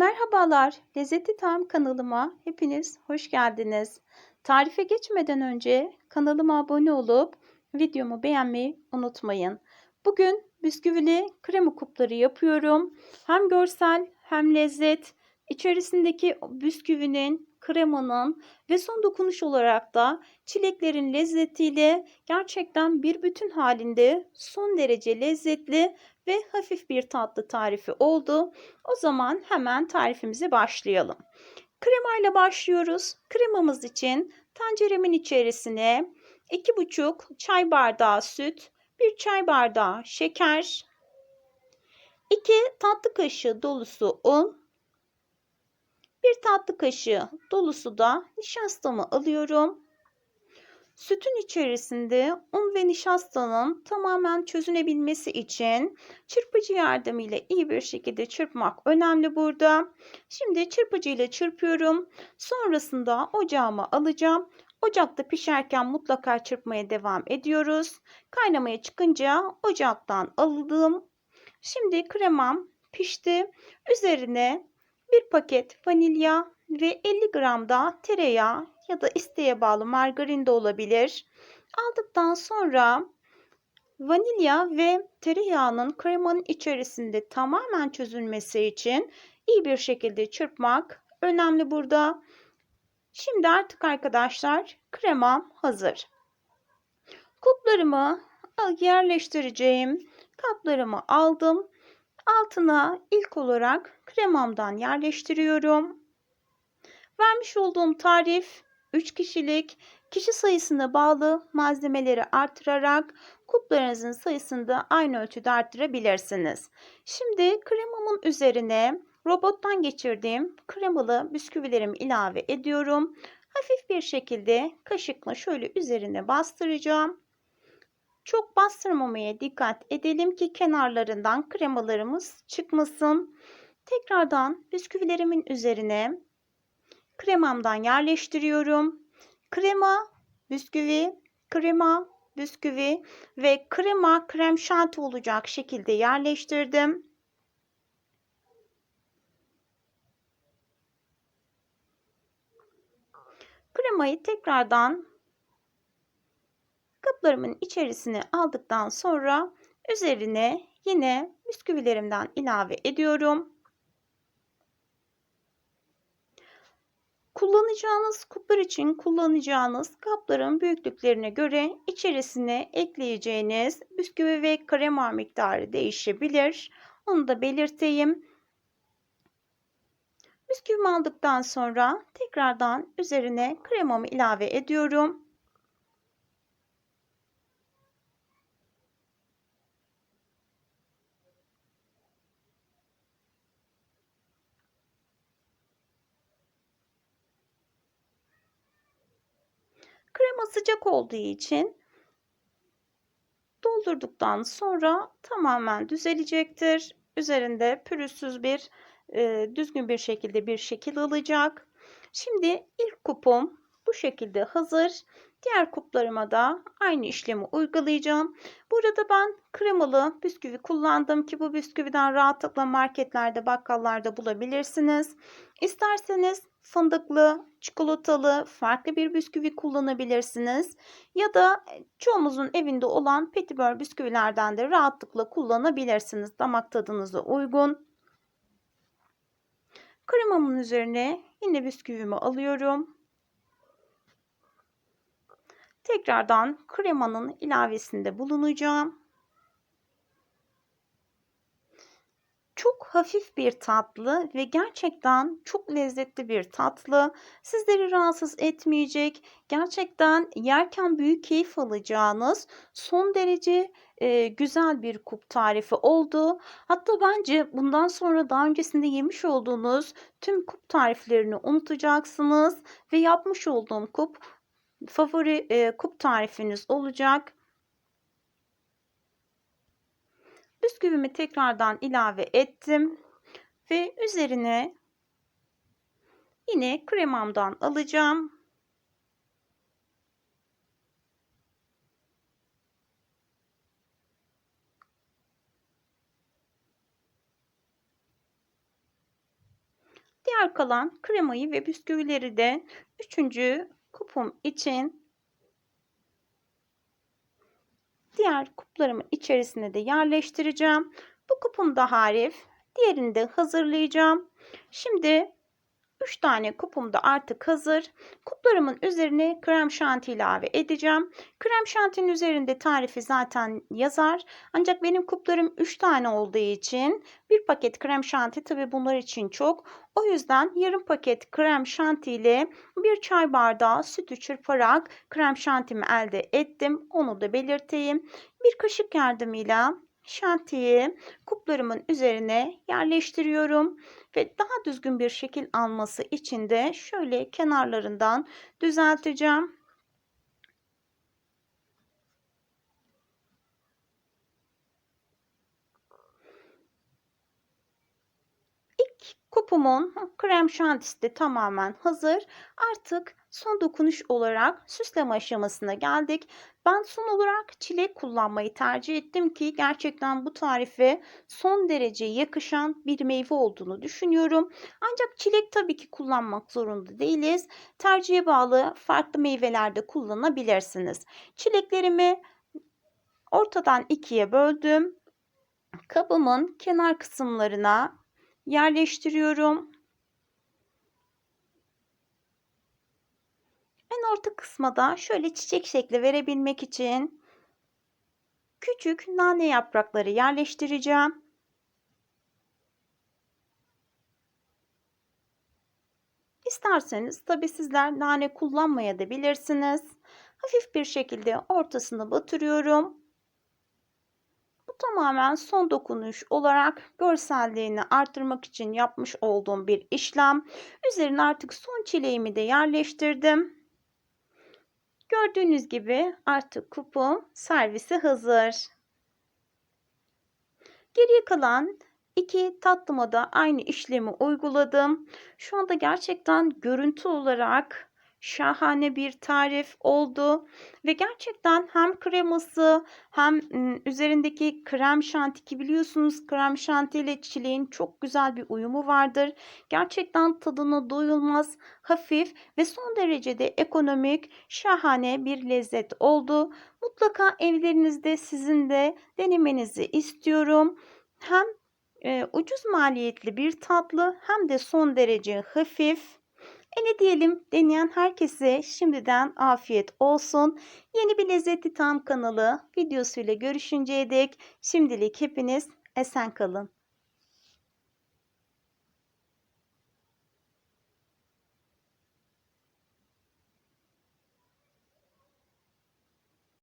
Merhabalar, Lezzeti Tarım kanalıma hepiniz hoş geldiniz. Tarife geçmeden önce kanalıma abone olup videomu beğenmeyi unutmayın. Bugün bisküvili krema kupları yapıyorum. Hem görsel hem lezzet. İçerisindeki bisküvinin, kremanın ve son dokunuş olarak da çileklerin lezzetiyle gerçekten bir bütün halinde son derece lezzetli ve hafif bir tatlı tarifi oldu. O zaman hemen tarifimize başlayalım. Krema ile başlıyoruz. Kremamız için tenceremin içerisine 2,5 çay bardağı süt, 1 çay bardağı şeker, 2 tatlı kaşığı dolusu un, 1 tatlı kaşığı dolusu da nişastamı alıyorum. Sütün içerisinde un ve nişastanın tamamen çözünebilmesi için çırpıcı yardımıyla iyi bir şekilde çırpmak önemli burada. Şimdi çırpıcı ile çırpıyorum. Sonrasında ocağıma alacağım. Ocakta pişerken mutlaka çırpmaya devam ediyoruz. Kaynamaya çıkınca ocaktan aldım. Şimdi kremam pişti. Üzerine bir paket vanilya ve 50 gram da tereyağı ya da isteğe bağlı margarin de olabilir. Aldıktan sonra vanilya ve tereyağının kremanın içerisinde tamamen çözülmesi için iyi bir şekilde çırpmak önemli burada. Şimdi artık arkadaşlar kremam hazır. Kuplarımı yerleştireceğim kaplarımı aldım. Altına ilk olarak kremamdan yerleştiriyorum. Vermiş olduğum tarif 3 kişilik kişi sayısına bağlı malzemeleri artırarak kuplarınızın sayısını da aynı ölçüde arttırabilirsiniz. Şimdi kremamın üzerine robottan geçirdiğim kremalı bisküvilerimi ilave ediyorum. Hafif bir şekilde kaşıkla şöyle üzerine bastıracağım. Çok bastırmamaya dikkat edelim ki kenarlarından kremalarımız çıkmasın. Tekrardan bisküvilerimin üzerine kremamdan yerleştiriyorum. Krema, bisküvi, krema, bisküvi ve krema krem şanti olacak şekilde yerleştirdim. Kremayı tekrardan kaplarımın içerisine aldıktan sonra üzerine yine bisküvilerimden ilave ediyorum. Kullanacağınız kuplar için kullanacağınız kapların büyüklüklerine göre içerisine ekleyeceğiniz bisküvi ve krema miktarı değişebilir. Onu da belirteyim. Bisküvimi aldıktan sonra tekrardan üzerine kremamı ilave ediyorum. Krema sıcak olduğu için doldurduktan sonra tamamen düzelecektir. Üzerinde pürüzsüz bir e, düzgün bir şekilde bir şekil alacak. Şimdi ilk kupum bu şekilde hazır. Diğer kuplarıma da aynı işlemi uygulayacağım. Burada ben kremalı bisküvi kullandım ki bu bisküviden rahatlıkla marketlerde, bakkallarda bulabilirsiniz. İsterseniz fındıklı, çikolatalı, farklı bir bisküvi kullanabilirsiniz. Ya da çoğumuzun evinde olan petibör bisküvilerden de rahatlıkla kullanabilirsiniz. Damak tadınıza uygun. Kremamın üzerine yine bisküvimi alıyorum. Tekrardan kremanın ilavesinde bulunacağım. Çok hafif bir tatlı ve gerçekten çok lezzetli bir tatlı. Sizleri rahatsız etmeyecek, gerçekten yerken büyük keyif alacağınız son derece e, güzel bir kup tarifi oldu. Hatta bence bundan sonra daha öncesinde yemiş olduğunuz tüm kup tariflerini unutacaksınız ve yapmış olduğum kup favori e, kup tarifiniz olacak. Bisküvimi tekrardan ilave ettim ve üzerine yine kremamdan alacağım. diğer kalan kremayı ve bisküvileri de üçüncü kupum için diğer kuplarımın içerisine de yerleştireceğim. Bu kupum da harif. Diğerini de hazırlayacağım. Şimdi 3 tane kupum da artık hazır. Kuplarımın üzerine krem şanti ilave edeceğim. Krem şantinin üzerinde tarifi zaten yazar. Ancak benim kuplarım 3 tane olduğu için bir paket krem şanti tabi bunlar için çok. O yüzden yarım paket krem şanti ile bir çay bardağı sütü çırparak krem şantimi elde ettim. Onu da belirteyim. Bir kaşık yardımıyla şantiyi kuplarımın üzerine yerleştiriyorum ve daha düzgün bir şekil alması için de şöyle kenarlarından düzelteceğim. İlk kupumun krem şantisi de tamamen hazır. Artık son dokunuş olarak süsleme aşamasına geldik. Ben son olarak çilek kullanmayı tercih ettim ki gerçekten bu tarife son derece yakışan bir meyve olduğunu düşünüyorum. Ancak çilek tabii ki kullanmak zorunda değiliz. Tercihe bağlı farklı meyvelerde kullanabilirsiniz. Çileklerimi ortadan ikiye böldüm. Kabımın kenar kısımlarına yerleştiriyorum. En orta kısma da şöyle çiçek şekli verebilmek için küçük nane yaprakları yerleştireceğim. İsterseniz tabi sizler nane kullanmaya da bilirsiniz. Hafif bir şekilde ortasını batırıyorum. Bu tamamen son dokunuş olarak görselliğini artırmak için yapmış olduğum bir işlem. Üzerine artık son çileğimi de yerleştirdim. Gördüğünüz gibi artık kupon servisi hazır. Geriye kalan iki tatlıma da aynı işlemi uyguladım. Şu anda gerçekten görüntü olarak şahane bir tarif oldu ve gerçekten hem kreması hem üzerindeki krem şanti ki biliyorsunuz krem şanti ile çileğin çok güzel bir uyumu vardır. Gerçekten tadına doyulmaz, hafif ve son derecede ekonomik, şahane bir lezzet oldu. Mutlaka evlerinizde sizin de denemenizi istiyorum. Hem e, ucuz maliyetli bir tatlı hem de son derece hafif e ne diyelim deneyen herkese şimdiden afiyet olsun. Yeni bir Lezzetli Tam kanalı videosuyla görüşünceye dek şimdilik hepiniz esen kalın.